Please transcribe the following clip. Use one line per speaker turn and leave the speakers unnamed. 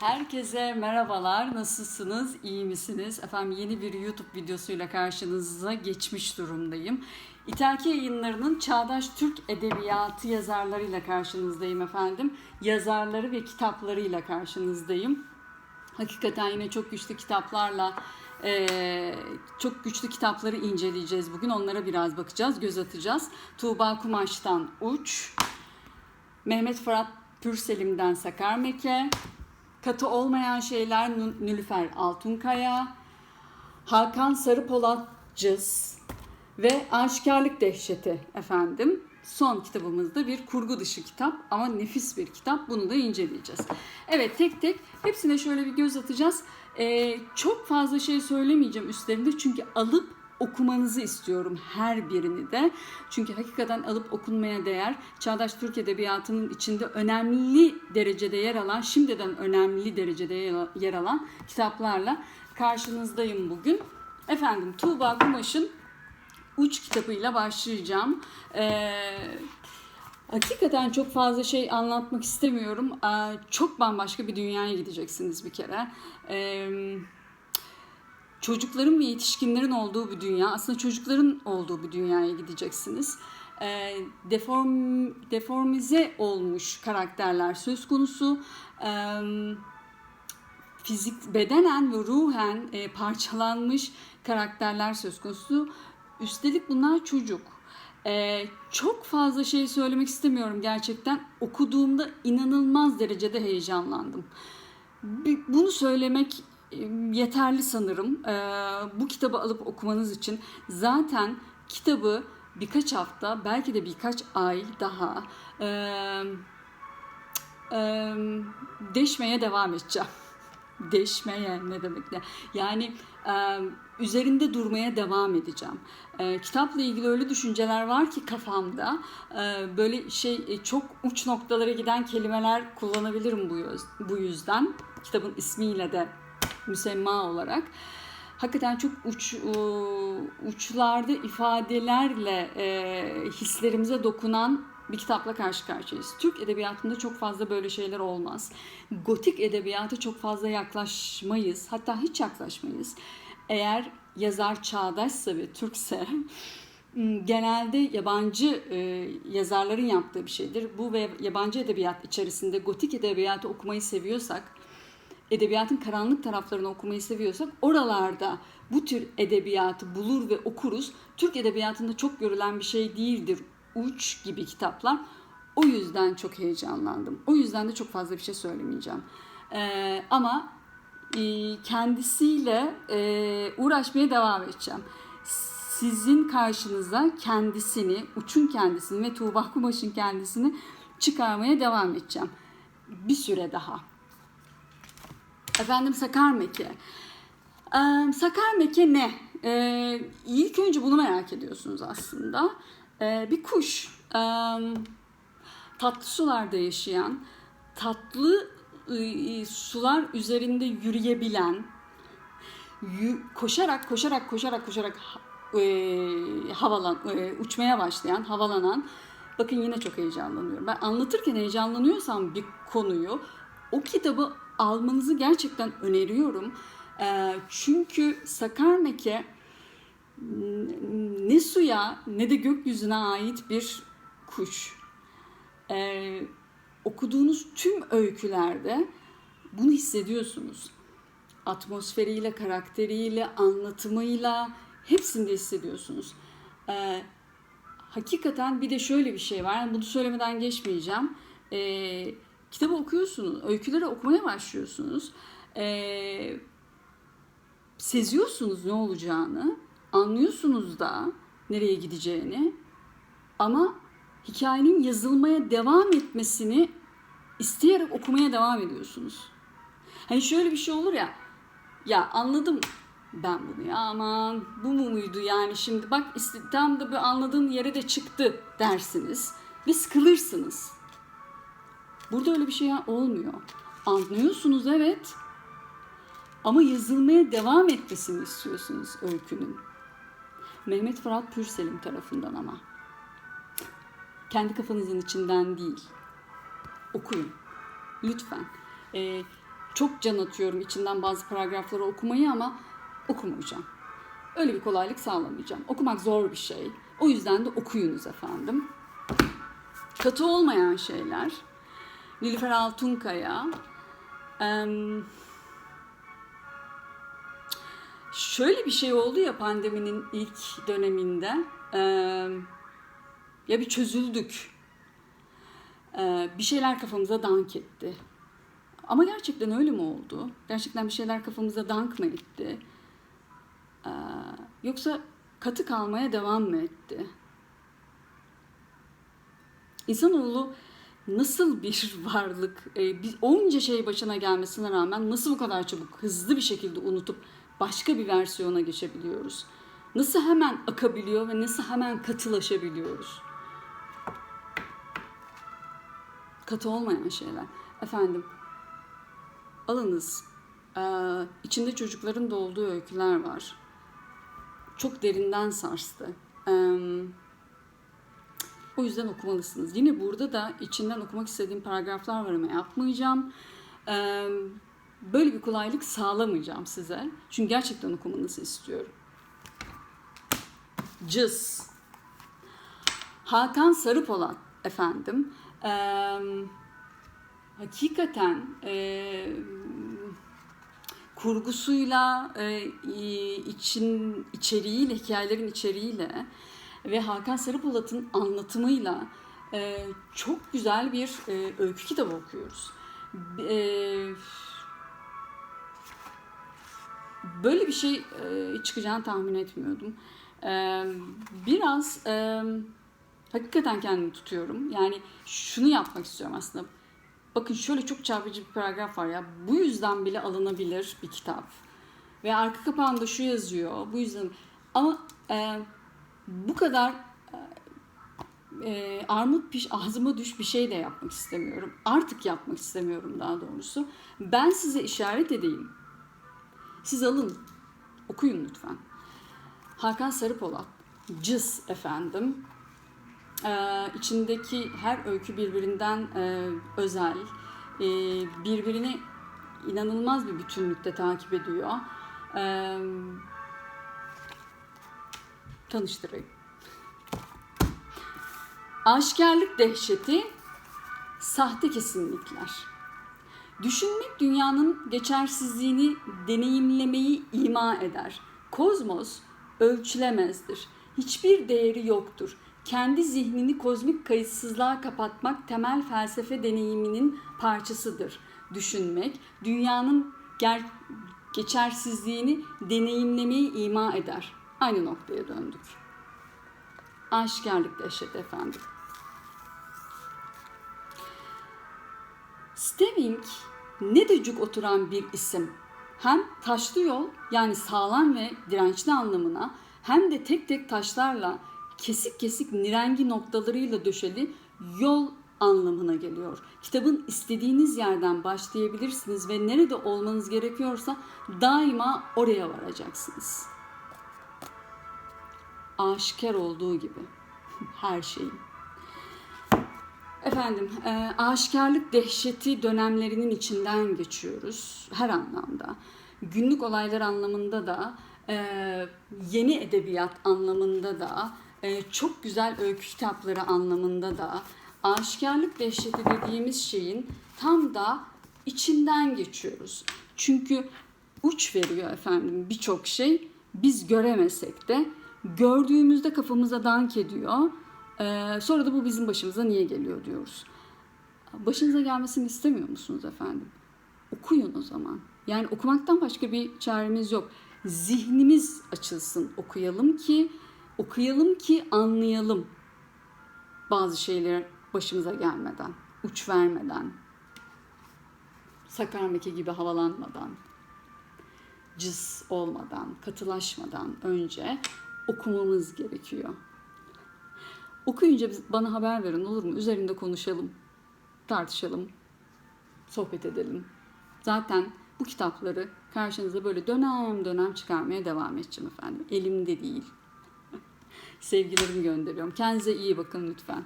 Herkese merhabalar. Nasılsınız? İyi misiniz? Efendim yeni bir YouTube videosuyla karşınıza geçmiş durumdayım. İtaki yayınlarının Çağdaş Türk Edebiyatı yazarlarıyla karşınızdayım efendim. Yazarları ve kitaplarıyla karşınızdayım. Hakikaten yine çok güçlü kitaplarla eee, çok güçlü kitapları inceleyeceğiz bugün. Onlara biraz bakacağız, göz atacağız. Tuğba Kumaş'tan Uç, Mehmet Fırat Pürselim'den Sakarmeke, Katı Olmayan Şeyler Nü- Nülüfer Altunkaya, Hakan Sarıpolatcız ve Aşikarlık Dehşeti efendim. Son kitabımızda bir kurgu dışı kitap ama nefis bir kitap. Bunu da inceleyeceğiz. Evet tek tek hepsine şöyle bir göz atacağız. Ee, çok fazla şey söylemeyeceğim üstlerinde çünkü alıp okumanızı istiyorum her birini de. Çünkü hakikaten alıp okunmaya değer. Çağdaş Türk Edebiyatı'nın içinde önemli derecede yer alan, şimdiden önemli derecede yer- alan kitaplarla karşınızdayım bugün. Efendim Tuğba Kumaş'ın Uç kitabıyla başlayacağım. Ee, hakikaten çok fazla şey anlatmak istemiyorum. Ee, çok bambaşka bir dünyaya gideceksiniz bir kere. Ee, çocukların ve yetişkinlerin olduğu bir dünya. Aslında çocukların olduğu bir dünyaya gideceksiniz. Ee, deform, deformize olmuş karakterler söz konusu. Ee, fizik bedenen ve ruhen e, parçalanmış karakterler söz konusu. Üstelik bunlar çocuk. E, çok fazla şey söylemek istemiyorum gerçekten. Okuduğumda inanılmaz derecede heyecanlandım. Bunu söylemek e, yeterli sanırım. E, bu kitabı alıp okumanız için zaten kitabı birkaç hafta belki de birkaç ay daha e, e, deşmeye devam edeceğim deşmeye ne demek ne? Yani e, üzerinde durmaya devam edeceğim. Kitapla ilgili öyle düşünceler var ki kafamda. E, böyle şey e, çok uç noktalara giden kelimeler kullanabilirim bu yüzden. Kitabın ismiyle de müsemma olarak. Hakikaten çok uç uçlarda ifadelerle e, hislerimize dokunan bir kitapla karşı karşıyayız. Türk edebiyatında çok fazla böyle şeyler olmaz. Gotik edebiyata çok fazla yaklaşmayız. Hatta hiç yaklaşmayız. Eğer yazar çağdaşsa ve Türkse genelde yabancı e, yazarların yaptığı bir şeydir. Bu ve yabancı edebiyat içerisinde gotik edebiyatı okumayı seviyorsak edebiyatın karanlık taraflarını okumayı seviyorsak oralarda bu tür edebiyatı bulur ve okuruz. Türk edebiyatında çok görülen bir şey değildir uç gibi kitaplar. O yüzden çok heyecanlandım. O yüzden de çok fazla bir şey söylemeyeceğim. Ee, ama e, kendisiyle e, uğraşmaya devam edeceğim. Sizin karşınıza kendisini, uçun kendisini ve Tuğba Kumaş'ın kendisini çıkarmaya devam edeceğim. Bir süre daha. Efendim Sakar Meke. Ee, Sakar Meke ne? Ee, ilk önce bunu merak ediyorsunuz aslında. Ee, bir kuş. Ee, tatlı sularda yaşayan, tatlı e, sular üzerinde yürüyebilen, yü- koşarak koşarak koşarak koşarak e, havalan e, uçmaya başlayan, havalanan. Bakın yine çok heyecanlanıyorum. Ben anlatırken heyecanlanıyorsam bir konuyu o kitabı almanızı gerçekten öneriyorum. E, çünkü Sakarmeke ne suya ne de gökyüzüne ait bir kuş. Ee, okuduğunuz tüm öykülerde bunu hissediyorsunuz. Atmosferiyle, karakteriyle, anlatımıyla hepsinde hissediyorsunuz. Ee, hakikaten bir de şöyle bir şey var. Yani bunu söylemeden geçmeyeceğim. Ee, kitabı okuyorsunuz, öyküleri okumaya başlıyorsunuz. Ee, seziyorsunuz ne olacağını, anlıyorsunuz da nereye gideceğini ama hikayenin yazılmaya devam etmesini isteyerek okumaya devam ediyorsunuz. Hani şöyle bir şey olur ya, ya anladım ben bunu ya aman bu mu muydu yani şimdi bak tam da bir anladığım yere de çıktı dersiniz ve sıkılırsınız. Burada öyle bir şey olmuyor. Anlıyorsunuz evet ama yazılmaya devam etmesini istiyorsunuz öykünün. Mehmet Fırat Pürselim tarafından ama. Kendi kafanızın içinden değil. Okuyun. Lütfen. Ee, çok can atıyorum içinden bazı paragrafları okumayı ama okumayacağım. Öyle bir kolaylık sağlamayacağım. Okumak zor bir şey. O yüzden de okuyunuz efendim. Katı olmayan şeyler. Nilüfer Altunkaya. Şöyle bir şey oldu ya pandeminin ilk döneminde. Em, ya bir çözüldük. Ee, bir şeyler kafamıza dank etti. Ama gerçekten öyle mi oldu? Gerçekten bir şeyler kafamıza dank mı etti? Ee, yoksa katı kalmaya devam mı etti? İnsanoğlu nasıl bir varlık, e, bir- onca şey başına gelmesine rağmen nasıl bu kadar çabuk, hızlı bir şekilde unutup başka bir versiyona geçebiliyoruz? Nasıl hemen akabiliyor ve nasıl hemen katılaşabiliyoruz? Katı olmayan şeyler. Efendim, alınız. Ee, içinde çocukların da olduğu öyküler var. Çok derinden sarstı. Ee, o yüzden okumalısınız. Yine burada da içinden okumak istediğim paragraflar var ama yapmayacağım. Böyle bir kolaylık sağlamayacağım size. Çünkü gerçekten okumanızı istiyorum. Cız. Hakan Sarıpolat efendim. Ee, hakikaten e, kurgusuyla, e, için içeriğiyle, hikayelerin içeriğiyle ve Hakan Sarıpolat'ın anlatımıyla e, çok güzel bir e, öykü kitabı okuyoruz. E, böyle bir şey e, çıkacağını tahmin etmiyordum. E, biraz e, hakikaten kendimi tutuyorum. Yani şunu yapmak istiyorum aslında. Bakın şöyle çok çarpıcı bir paragraf var ya. Bu yüzden bile alınabilir bir kitap. Ve arka kapağında şu yazıyor. Bu yüzden ama e, bu kadar e, armut piş ağzıma düş bir şey de yapmak istemiyorum. Artık yapmak istemiyorum daha doğrusu. Ben size işaret edeyim. Siz alın. Okuyun lütfen. Hakan Sarıpolat. Cız efendim. Ee, içindeki her öykü birbirinden e, özel. Ee, birbirini inanılmaz bir bütünlükte takip ediyor. Ee, tanıştırayım. Aşikarlık dehşeti, sahte kesinlikler. Düşünmek dünyanın geçersizliğini deneyimlemeyi ima eder. Kozmos ölçülemezdir. Hiçbir değeri yoktur. Kendi zihnini kozmik kayıtsızlığa kapatmak temel felsefe deneyiminin parçasıdır. Düşünmek dünyanın ger- geçersizliğini deneyimlemeyi ima eder. Aynı noktaya döndük. Aşikarlık dehşeti efendim. Steving ne de cuk oturan bir isim. Hem taşlı yol yani sağlam ve dirençli anlamına hem de tek tek taşlarla kesik kesik nirengi noktalarıyla döşeli yol anlamına geliyor. Kitabın istediğiniz yerden başlayabilirsiniz ve nerede olmanız gerekiyorsa daima oraya varacaksınız. Aşikar olduğu gibi her şeyin. Efendim, e, aşikarlık dehşeti dönemlerinin içinden geçiyoruz her anlamda. Günlük olaylar anlamında da, e, yeni edebiyat anlamında da, e, çok güzel öykü kitapları anlamında da, aşikarlık dehşeti dediğimiz şeyin tam da içinden geçiyoruz. Çünkü uç veriyor efendim birçok şey. Biz göremesek de gördüğümüzde kafamıza dank ediyor. Ee, sonra da bu bizim başımıza niye geliyor diyoruz. Başınıza gelmesini istemiyor musunuz efendim? Okuyun o zaman. Yani okumaktan başka bir çaremiz yok. Zihnimiz açılsın, okuyalım ki okuyalım ki anlayalım bazı şeyler başımıza gelmeden, uç vermeden, sakar meke gibi havalanmadan, cız olmadan, katılaşmadan önce okumamız gerekiyor. Okuyunca bana haber verin olur mu? Üzerinde konuşalım, tartışalım, sohbet edelim. Zaten bu kitapları karşınıza böyle dönem dönem çıkarmaya devam edeceğim efendim. Elimde değil. Sevgilerimi gönderiyorum. Kendinize iyi bakın lütfen.